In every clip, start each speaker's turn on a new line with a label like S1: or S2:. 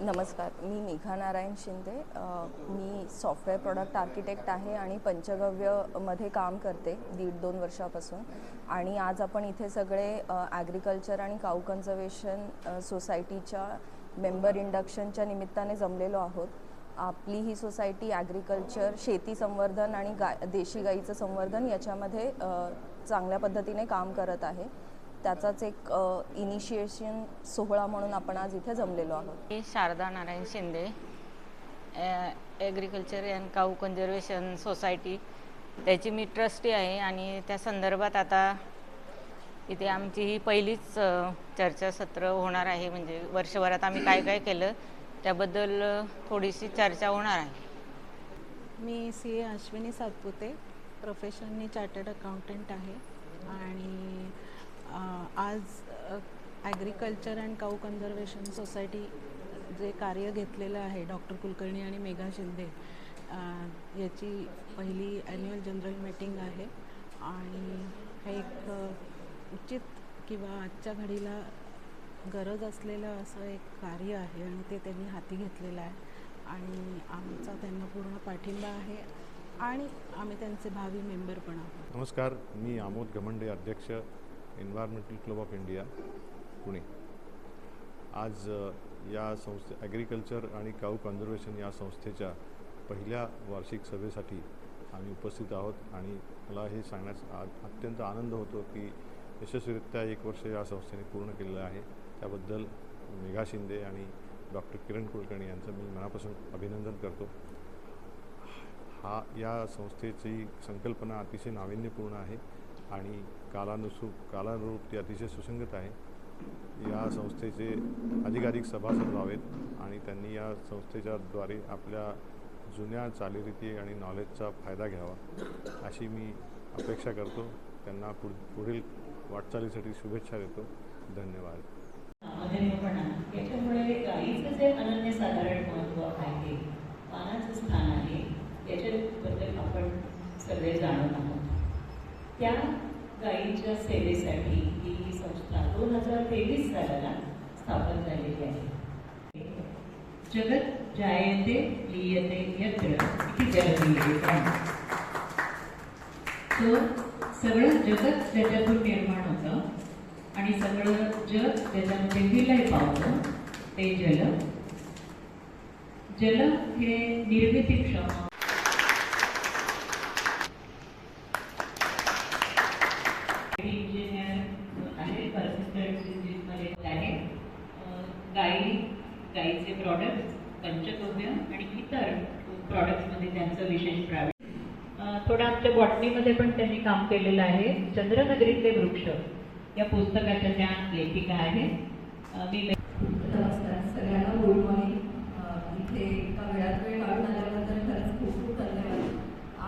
S1: नमस्कार मी मेघा नारायण शिंदे. मी सॉफ्टवेअर प्रॉडक्ट आर्किटेक्ट आहे आणि पंचगव्यमध्ये काम करते दीड दोन वर्षापासून. आणि आज आपण इथे सगळे ॲग्रिकल्चर आणि काऊ कन्झर्वेशन सोसायटीच्या मेंबर इंडक्शनच्या निमित्ताने जमलेलो आहोत. आपली ही सोसायटी ॲग्रिकल्चर शेती संवर्धन आणि गाय देशी गाईचं संवर्धन याच्यामध्ये चांगल्या पद्धतीने काम करत आहे. त्याचाच एक इनिशिएशन सोहळा म्हणून आपण आज इथे जमलेलो आहोत.
S2: मी Sharda Narayan Shinde agriculture and cow conservation society त्याची मी ट्रस्टी आहे आणि त्या संदर्भात आता इथे आमची ही पहिलीच चर्चासत्र होणार आहे. म्हणजे वर्षभरात आम्ही काय काय केलं त्याबद्दल थोडीशी चर्चा होणार आहे.
S3: मी सी ए अश्विनी सातपुते प्रोफेशननी चार्टर्ड अकाउंटंट आहे. आणि आज agriculture and cow conservation society जे कार्य घेतलेलं आहे डॉक्टर कुलकर्णी आणि मेघा शिंदे याची पहिली ॲन्युअल जनरल मीटिंग आहे. आणि हे एक उचित किंवा आजच्या घडीला गरज असलेलं असं एक कार्य आहे आणि ते त्यांनी हाती घेतलेलं आहे. आणि आमचा त्यांना पूर्ण पाठिंबा आहे आणि आम्ही त्यांचे भावी मेंबर पण आहोत.
S4: नमस्कार मी आमोद घमंडे अध्यक्ष environmental club of India Pune आज या संस्थे ॲग्रिकल्चर आणि काऊ कन्झर्वेशन या संस्थेच्या पहिल्या वार्षिक सभेसाठी आम्ही उपस्थित आहोत आणि मला हे सांगण्यास आ अत्यंत आनंद होतो की यशस्वीरित्या एक वर्ष या संस्थेने पूर्ण केलेलं आहे. त्याबद्दल मेघा शिंदे आणि डॉक्टर किरण कुलकर्णी यांचं मी मनापासून अभिनंदन करतो. हा या संस्थेची संकल्पना अतिशय नाविन्यपूर्ण आहे. आणि कालानुसूप कालानुरूप ती अतिशय सुसंगत आहे. या संस्थेचे अधिकाधिक सभासद व्हावेत आणि त्यांनी या संस्थेच्या द्वारे आपल्या जुन्या चालीरीती आणि नॉलेजचा फायदा घ्यावा अशी मी अपेक्षा करतो. त्यांना पुढ पुढील वाटचालीसाठी शुभेच्छा देतो. धन्यवाद.
S5: याच्यामुळे गाईचं जे अनन्यसाधारण महत्त्व आहे मानाचं स्थान आहे याच्याबद्दल आपण सगळे जाणत आहोत. त्या गायीच्या सेवेसाठी ही संस्था दोन हजार तेवीस सालाला स्थापन झालेली आहे. जगत जायते लियते यत्र इति जगदीयते तो सगळं जगत त्याच्यातून निर्माण होतं आणि सगळं जग त्याच्यामध्ये विलय पावतं ते जल. जल हे निर्मितीक्षम गाईचे प्रॉडक्ट्स पंचगव्य आणि इतर प्रॉडक्ट्समध्ये त्यांचं विशेष प्रावीण्य. थोडं आमच्या बॉटनीमध्ये पण त्यांनी काम केलेलं आहे. चंद्रनगरीतले वृक्ष. या पुस्तकाच्या त्या लेखिका आहेत. मी
S6: नमस्कार. सगळ्यांना गुड मॉर्निंग. इथे एका वेळात वेळ काढून आल्याबद्दल खरंच खूप खूप धन्यवाद.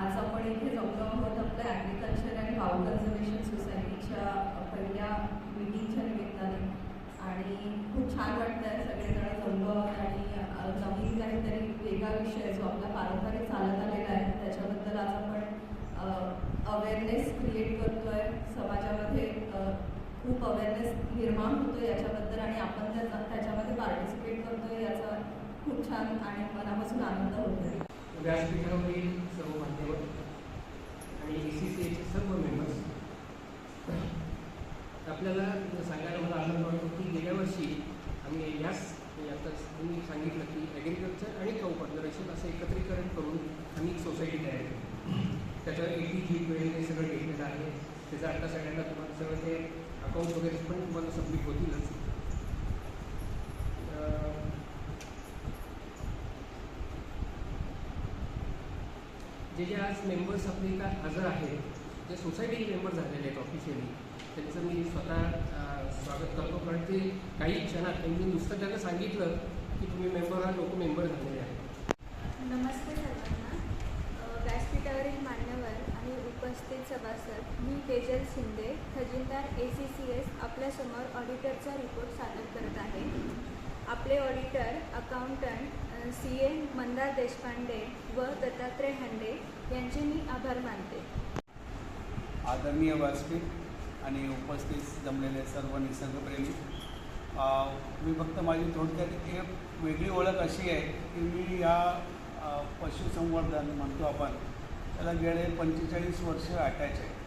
S6: आज आपण इथे जमलो आहोत आपल्या ॲग्रिकल्चर आणि काऊ कन्झर्वेशन सोसायटीच्या पहिल्या मिटिंगच्या आणि खूप छान वाटतं सगळेजण जमलो आणि नवीन काहीतरी वेगळा विषय जो आपला पारंपरिक चालत आलेला आहे त्याच्याबद्दल आज आपण अवेअरनेस क्रिएट करतोय. समाजामध्ये खूप अवेअरनेस निर्माण होतो याच्याबद्दल आणि आपण त्याचा त्याच्यामध्ये पार्टिसिपेट करतोय याचा खूप छान आणि मनापासून आनंद होतोय.
S7: व्यासपीठावरील सर्व माध्यम आणि सर्व मेंबर आपल्याला सांगायला मला आनंद वाटतो की गेल्या वर्षी आम्ही याच म्हणजे आता तुम्ही सांगितलं की ॲग्रिकल्चर आणि कौ कॉर्पोरेशन असं एकत्रीकरण करून आम्ही एक सोसायटी तयार केली. त्याचं एटी जी वेळ हे सगळं घेतलेलं आहे. त्याचं आता सगळ्यांना तुम्हाला सगळं ते अकाउंट वगैरे पण तुम्हाला सबमिट होतीलच. जे जे आज मेंबर्स आपले इथं हजर आहेत जे सोसायटी मेंबर झालेले आहेत ऑफिशियली त्यांचं मी स्वतः स्वागत करतो. कारण ते काही क्षणात त्यांनी नुसतं त्यांना सांगितलं की तुम्ही मेंबर हा लोक मेंबर झालेले आहेत.
S8: नमस्ते सर्वांना. व्यासपीठावरील मान्यवर आणि उपस्थित सभासद मी तेजल शिंदे खजिनदार ए सी सी एस आपल्यासमोर ऑडिटरचा रिपोर्ट सादर करत आहे. आपले auditor accountant C A Mandar Deshpande व दत्तात्रय हांडे यांचे मी आभार मानते.
S9: आदरणीय व्यासपीठ आणि उपस्थित जमलेले सर्व निसर्गप्रेमी. मी फक्त माझी थोडक्यात एक वेगळी ओळख अशी आहे की मी या पशुसंवर्धन म्हणतो आपण त्याला गेले पंचेचाळीस वर्ष अटॅच आहे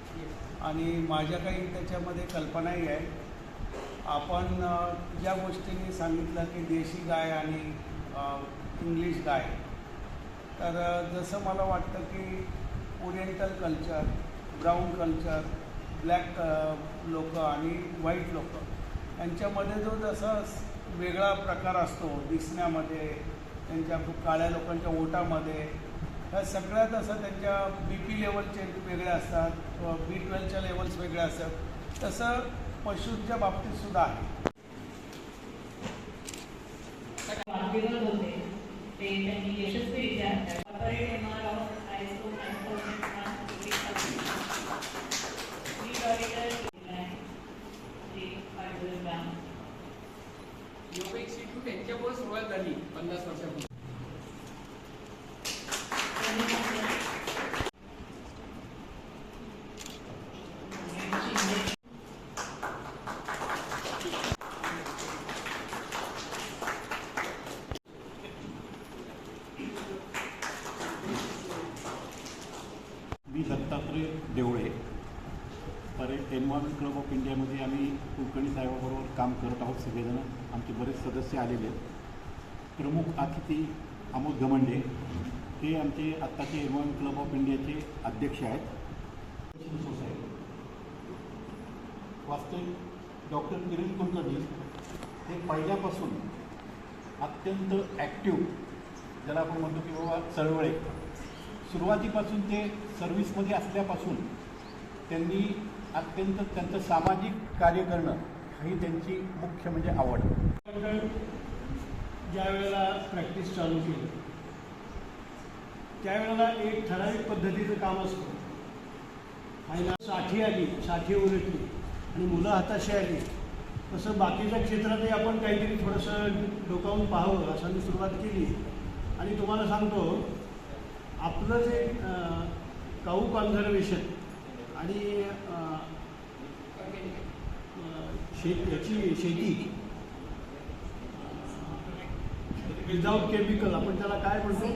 S9: आणि माझ्या काही त्याच्यामध्ये कल्पनाही आहे. आपण ज्या गोष्टींनी सांगितलं की देशी गाय आणि इंग्लिश गाय. तर जसं मला वाटतं की oriental culture brown culture black लोक आणि व्हाईट लोक. यांच्यामध्ये जो जसा वेगळा प्रकार असतो दिसण्यामध्ये त्यांच्या काळ्या लोकांच्या ओटामध्ये ह्या सगळ्यात असं त्यांच्या बी पी लेवलचे वेगळे असतात बी ट्वेल्वच्या लेवल्स वेगळे असतात तसं पशूंच्या बाबतीत सुद्धा आहे.
S5: ते त्यांनी यशस्वीरित्या
S7: योग इन्स्टिट्यूट यांच्यामुळे सुरुवात झाली पन्नास वर्षापूर्वी
S10: मी दत्तात्रय देवळे पर क्लब ऑफ इंडियामध्ये आम्ही कुलकर्णी साहेबाबरोबर काम करत आहोत सगळेजण. आमचे बरेच सदस्य आलेले आहेत. प्रमुख अतिथी अमोद गमंडे हे आमचे आत्ताचे एन्व्हायरमेंट क्लब ऑफ इंडियाचे अध्यक्ष आहेत. सोसायटी वास्तविक डॉक्टर किरण कुलकर्णी हे पहिल्यापासून अत्यंत ॲक्टिव्ह ज्याला आपण म्हणतो की बाबा चळवळे. सुरुवातीपासून ते सर्व्हिसमध्ये असल्यापासून त्यांनी अत्यंत त्यांचं सामाजिक कार्य करणं ही त्यांची मुख्य म्हणजे आवड.
S11: ज्या वेळेला प्रॅक्टिस चालू केली त्यावेळेला एक ठराविक पद्धतीचं काम असतं. आणि साठी आली साठी उलटली आणि मुलं हाताशी आली तसं बाकीच्या क्षेत्रातही आपण काहीतरी थोडंसं डोकावून पाहावं असं मी सुरुवात केली. आणि तुम्हाला सांगतो आपलं जे काऊ कॉन्झर्वेशन आणि शेत याची शेती. विदाउट केमिकल आपण त्याला काय म्हणतो?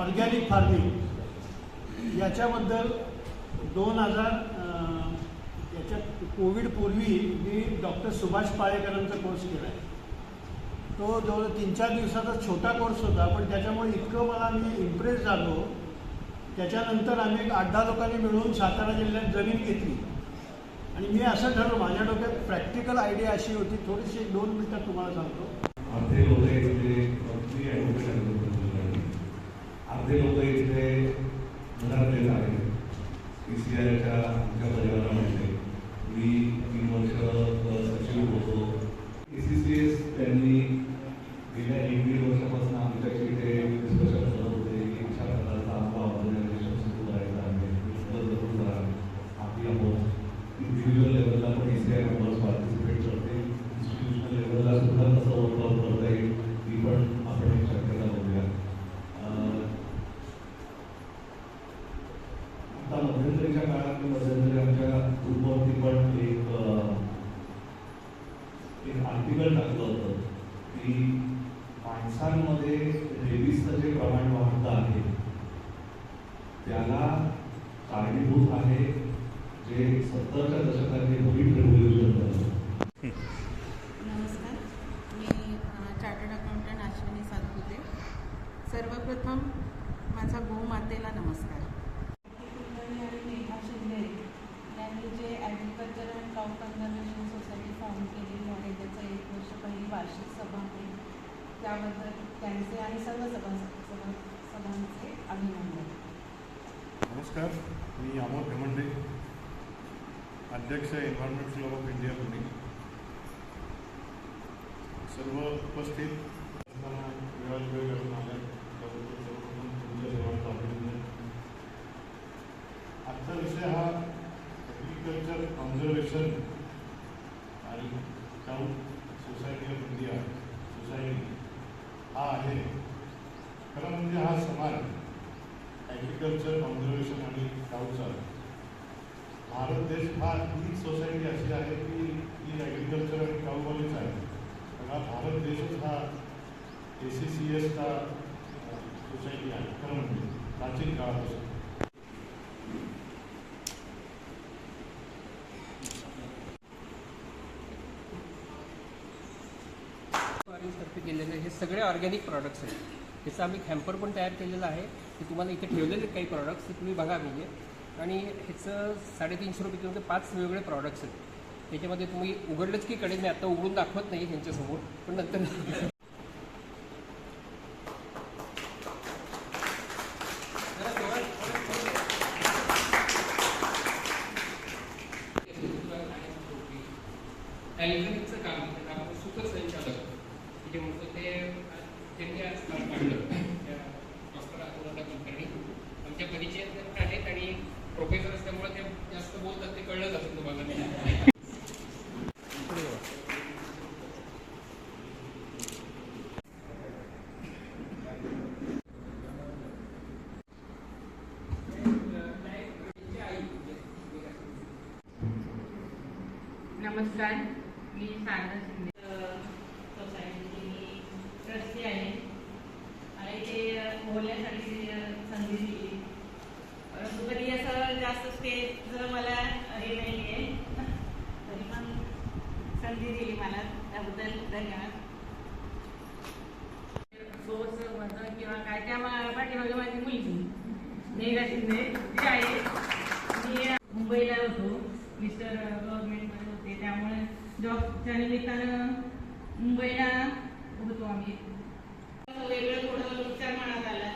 S11: ऑर्गॅनिक फार्मिंग याच्याबद्दल दोन हजार याच्यात कोविडपूर्वी मी डॉक्टर सुभाष पाळेकरांचा कोर्स केला आहे. तो जवळ तीन चार दिवसाचा छोटा कोर्स होता पण त्याच्यामुळे इतकं मला मी इम्प्रेस झालो. त्याच्यानंतर आम्ही एक आठ दहा लोकांनी मिळून सातारा जिल्ह्यात जमीन घेतली. आणि मी असं ठरवलं माझ्या डोक्यात प्रॅक्टिकल आयडिया अशी होती. थोडीशी एक दोन मिनटात तुम्हाला सांगतो
S12: अर्धे लोक इथे मी ॲडव्होकेट आहे अर्धे लोक इथे घरातलेच आहेत पी सी आयच्या आमच्या परिवारामध्ये मी तीन वर्ष अ, सचिव होतो ए सी सी एस त्यांनी गेल्या एक दीड वर्षापासून आमच्याशी ते डिस्कशन करत होते की अशा प्रकारचा आपला ऑर्गनायझेशन सुरू करायचं आहे उपलब्ध करून करा आम्ही आहोत इंडिव्हिज्युअल लेवलला पण A C I members participate करते इन्स्टिट्यूशनल लेवलला सुद्धा कसं वर्कआउट करता येईल ती पण आपण एक शक्यता बघूया अं, आता मध्यंतरीच्या काळात मी मध्यंतरी आमच्या ग्रुपवरती पण एक अं, एक आर्टिकल टाकलं होतं की माणसांमध्ये रेबीजचं जे प्रमाण वाढतं आहे त्याला कारणीभूत आहे जे सत्तरच्या दशकात जे व्हाईट रेव्होल्युशन झालं
S3: नमस्कार मी चार्टर्ड अकाउंटंट अश्विनी सातपुते सर्वप्रथम माझा गोमातेला नमस्कार. कुलकर्णी आणि नेहा शिंदे यांनी जे agriculture and conservation society form केलेली आहे त्याचं एक वर्ष पहिली वार्षिक सभा आहे. त्याबद्दल त्यांचे आणि सर्व सभा सभा सभांचे अभिनंदन.
S4: नमस्कार मी अमोल घमंडे अध्यक्ष environment club of India Pune. सर्व उपस्थित ॲग्रिकल्चर कॉन्झर्वेशन आणि काउन्सल भारत देश हा ही सोसायटी अशी आहे की ही ॲग्रिकल्चर आणि काउवालीच आहे. पण हा भारत देशच हा
S10: ए सी सी एसचा सोसायटी आहे खरं म्हणजे. प्राचीन काळापासून.
S7: केलेले हे सगळे ऑर्गॅनिक प्रॉडक्ट्स आहेत. ह्याचं आम्ही हॅम्पर पण तयार केलेलं आहे. ते तुम्हाला इथे ठेवलेले काही प्रॉडक्ट्स ते तुम्ही बघा म्हणजे आणि ह्याचं साडेतीनशे रुपये किलोचे पाच वेगवेगळे प्रॉडक्ट्स आहेत. त्याच्यामध्ये तुम्ही उघडलंच की कडे मी आता उघडून दाखवत नाही ह्यांच्यासमोर पण नंतर जरा जवळ- ॲल्झाईमरचं काम त्याला आपण सुखसंचालक जे म्हणतो ते त्यांनी आज काम काढलं त्या डॉक्टर अतुलदा कुलकर्णी आमच्या परिचयात आहेत आणि प्रोफेसर असल्यामुळे ते जास्त बोलतात ते कळलं जातं तुम्हाला पुढे वा.
S2: नमस्कार मी शारदा शिंदे अ, सोसायटीची मी ट्रस्टी आहे आणि ते अ, बोलण्यासाठी अ, संधी दिली परंतु कधी असं जास्त स्टेजचं मला हे नाही आहे तरी पण संधी दिली मला त्याबद्दल धन्यवाद सोर्स म्हणतो किंवा काय त्या मा- पाठीमागे माझी मुलगी मेघा शिंदे ती आहे मी मुंबईला होतो मिस्टर गव्हर्नमेंटमध्ये होते त्यामुळे जॉबच्या निमित्तानं मुंबईला होतो आम्ही. वेगळं थोडं विचार मनात आला.